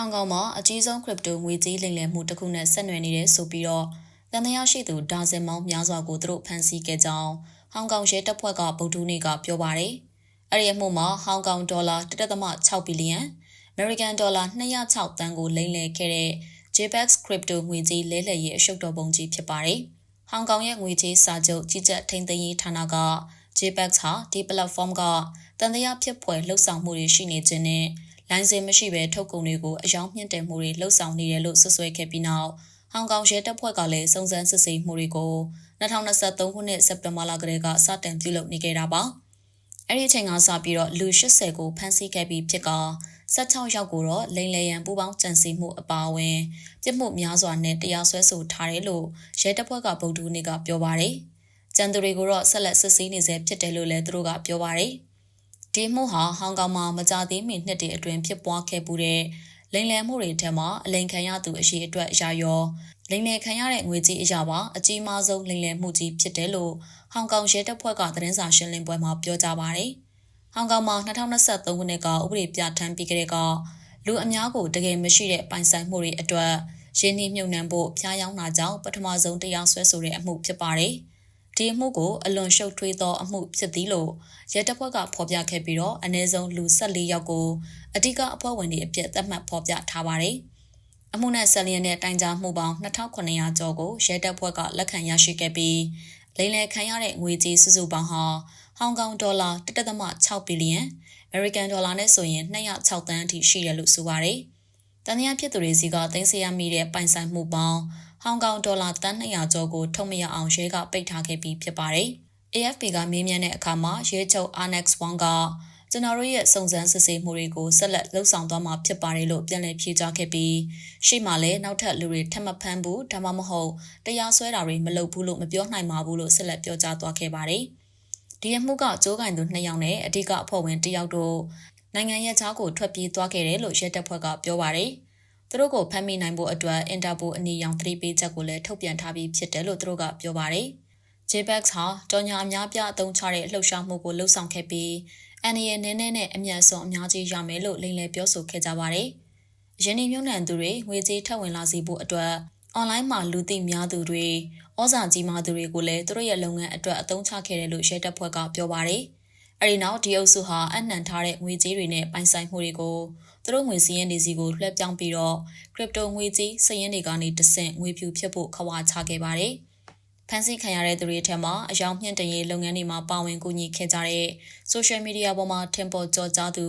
ဟောင်ကောင်မှာအကြီးဆုံး crypto ငွေကြေးလိမ်လည်မှုတစ်ခုနဲ့ဆက်နွယ်နေတယ်ဆိုပြီးတော့တန်တရားရှိသူဒါဇင်မောင်းများစွာကိုသူတို့ဖမ်းဆီးခဲ့ကြောင်းဟောင်ကောင်ရဲတပ်ဖွဲ့ကဗုဒ္ဓနေ့ကပြောပါတယ်။အဲ့ဒီအမှုမှာဟောင်ကောင်ဒေါ်လာ1.6ဘီလီယံအမေရိကန်ဒေါ်လာ206တန်းကိုလိမ်လည်ခဲ့တဲ့ JPEX crypto ငွေကြေးလဲလှယ်ရေးအရှုပ်တော်ပုံကြီးဖြစ်ပါတယ်။ဟောင်ကောင်ရဲ့ငွေကြေးစာချုပ်ကြီးကြပ်ထိန်းသိမ်းရေးဌာနက JPEX ဟာဒီ platform ကတန်တရားဖြစ်ဖွယ်လှုပ်ဆောင်မှုတွေရှိနေခြင်းနဲ့ လိုင်စင်မရှိဘဲထုတ်ကုန်တွေကိုအယောင်မြင့်တင်မှုတွေလှုပ်ဆောင်နေတယ်လို့ဆွဆွဲခဲ့ပြီးနောက်ဟောင်ကောင်ရဲတပ်ဖွဲ့ကလည်းစုံစမ်းစစ်ဆေးမှုတွေကို2023ခုနှစ်စက်တင်ဘာလကတည်းကစတင်ပြုလုပ်နေခဲ့တာပါ။အဲ့ဒီအချိန်ကစပြီးတော့လူ80ကိုဖမ်းဆီးခဲ့ပြီးဖြစ်က16ယောက်ကိုတော့လိန်လေရန်ပူပေါင်းကြံစည်မှုအပါအဝင်ပြစ်မှုများစွာနဲ့တရားစွဲဆိုထားတယ်လို့ရဲတပ်ဖွဲ့ကဗုဒ္ဓနေ့ကပြောပါတယ်။ကျန်သူတွေကိုတော့ဆက်လက်စစ်ဆေးနေဆဲဖြစ်တယ်လို့လည်းသူတို့ကပြောပါတယ်။ ဒီမှုဟာဟောင်ကောင်မှာမကြသေးမီနှစ်တည်းအတွင်းဖြစ်ပွားခဲ့မှုတဲ့လိမ်လည်မှုတွေထက်မှအလိန်ခံရသူအရှိအတွက်အရာရောလိမ်လည်ခံရတဲ့ငွေကြီးအရာပါအကြီးမားဆုံးလိမ်လည်မှုကြီးဖြစ်တယ်လို့ဟောင်ကောင်ရဲတပ်ဖွဲ့ကသတင်းစာရှင်းလင်းပွဲမှာပြောကြားပါတယ်။ဟောင်ကောင်မှာ2023ခုနှစ်ကဥပဒေပြဋ္ဌာန်းပြီးကြတဲ့ကလူအများကိုတကယ်မရှိတဲ့ပိုင်ဆိုင်မှုတွေအတွက်ရင်းနှီးမြှုပ်နှံဖို့ဖျားယောင်းတာကြောင့်ပထမဆုံးတရားစွဲဆိုတဲ့အမှုဖြစ်ပါတယ်။ ဒီအမှုကိုအလွန်ရှုပ်ထွေးသောအမှုဖြစ်သည်လို့ရဲတပ်ဖွဲ့ကဖော်ပြခဲ့ပြီးတော့အနည်းဆုံးလူ14ယောက်ကိုအဓိကအဖွဲ့ဝင်တွေအဖြစ်သတ်မှတ်ဖော်ပြထားပါတယ်။အမှုနဲ့ဆက်လျက်တဲ့တိုင်ကြားမှုပေါင်း2900ကျော်ကိုရဲတပ်ဖွဲ့ကလက်ခံရရှိခဲ့ပြီးလိမ်လည်ခံရတဲ့ငွေကြေးစုစုပေါင်းဟာဟောင်ကောင်ဒေါ်လာ1.6ဘီလီယံအမေရိကန်ဒေါ်လာနဲ့ဆိုရင်206တန်းအထိရှိတယ်လို့ဆိုပါတယ်။တန်တရားဖြစ်သူတွေစီကသိမ်းဆည်းရမိတဲ့ပိုင်ဆိုင်မှုပေါင်း ဟောင်ကောင်ဒေါ်လာတန်း200ကျော်ကိုထုတ်မရအောင်ရဲကပိတ်ထားခဲ့ပြီးဖြစ်ပါတယ်။ AFP ကမေးမြန်းတဲ့အခါမှာရဲချုပ် Annex Wong ကကျွန်တော်တို့ရဲ့စုံစမ်းစစ်ဆေးမှုတွေကိုဆက်လက်လှုပ်ဆောင်သွားမှာဖြစ်ပါတယ်လို့ပြန်လည်ဖြေကြားခဲ့ပြီးရှေ့မှာလည်းနောက်ထပ်လူတွေထပ်မဖမ်းဘူးဒါမှမဟုတ်တရားစွဲတာတွေမလုပ်ဘူးလို့မပြောနိုင်ပါဘူးလို့ဆက်လက်ပြောကြားသွားခဲ့ပါတယ်။ဒီအမှုကကြိုးကင်သူ2ယောက်နဲ့အဓိကအဖွဲ့ဝင်1ယောက်တို့နိုင်ငံရဲ့ချောက်ကိုထွက်ပြေးသွားခဲ့တယ်လို့ရဲတပ်ဖွဲ့ကပြောပါတယ်။ သူတို့ကိုဖမ်းမိနိုင်ဖို့အတွက်အင်တာပိုအနီရောင်သတိပေးချက်ကိုလည်းထုတ်ပြန်ထားပြီးဖြစ်တယ်လို့သူတို့ကပြောပါတယ်။ JPEX ဟာကြော်ညာအများပြအသုံးချတဲ့လှုပ်ရှားမှုကိုလှုပ်ဆောင်ခဲ့ပြီးအန်ရီရဲ့နည်းနည်းနဲ့အမျက်ဆုံးအများကြီးရမယ်လို့လိန်လည်ပြောဆိုခဲ့ကြပါတယ်။ယင်းဒီမြုံနှံသူတွေငွေကြေးထပ်ဝင်လာစေဖို့အတွက်အွန်လိုင်းမှာလူသိများသူတွေဩဇာကြီးမားသူတွေကိုလည်းသူတို့ရဲ့လုပ်ငန်းအတွက်အသုံးချခဲ့တယ်လို့ရဲတပ်ဖွဲ့ကပြောပါတယ်။အဲဒီနောက်ဒီအုပ်စုဟာအနှံထားတဲ့ငွေကြေးတွေနဲ့ပိုင်ဆိုင်မှုတွေကို သူတို့ငွေစည်းရင်းတွေစီကိုလွှဲပြောင်းပြီးတော့ crypto ငွေကြေးစည်းရင်းတွေကနေတဆင့်ငွေဖြူဖြစ်ဖို့ခွာချခဲ့ပါတယ်။ဖန်ဆီးခံရတဲ့သူတွေထဲမှာအယောင်မြင့်တရေးလုပ်ငန်းတွေမှာပါဝင်ကူညီခဲ့ကြတဲ့ social media ပေါ်မှာထင်ပေါ်ကျော်ကြားသူ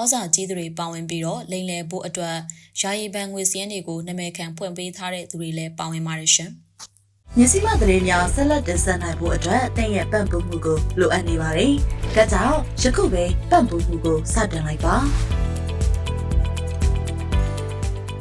ဩဇာကြီးသူတွေပါဝင်ပြီးတော့လိမ်လည်ဖို့အတွက်ယာယီဘဏ်ငွေစည်းရင်းတွေကိုနာမည်ခံဖွင့်ပေးထားတဲ့သူတွေလည်းပါဝင်ပါတယ်ရှင်။မြစီမသတင်းများဆက်လက်တင်ဆက်နိုင်ဖို့အတွက်အသင်ရဲ့ပံ့ပိုးမှုကိုလိုအပ်နေပါတယ်။ဒါကြောင့်ယခုပဲပံ့ပိုးမှုကိုစတင်လိုက်ပါ။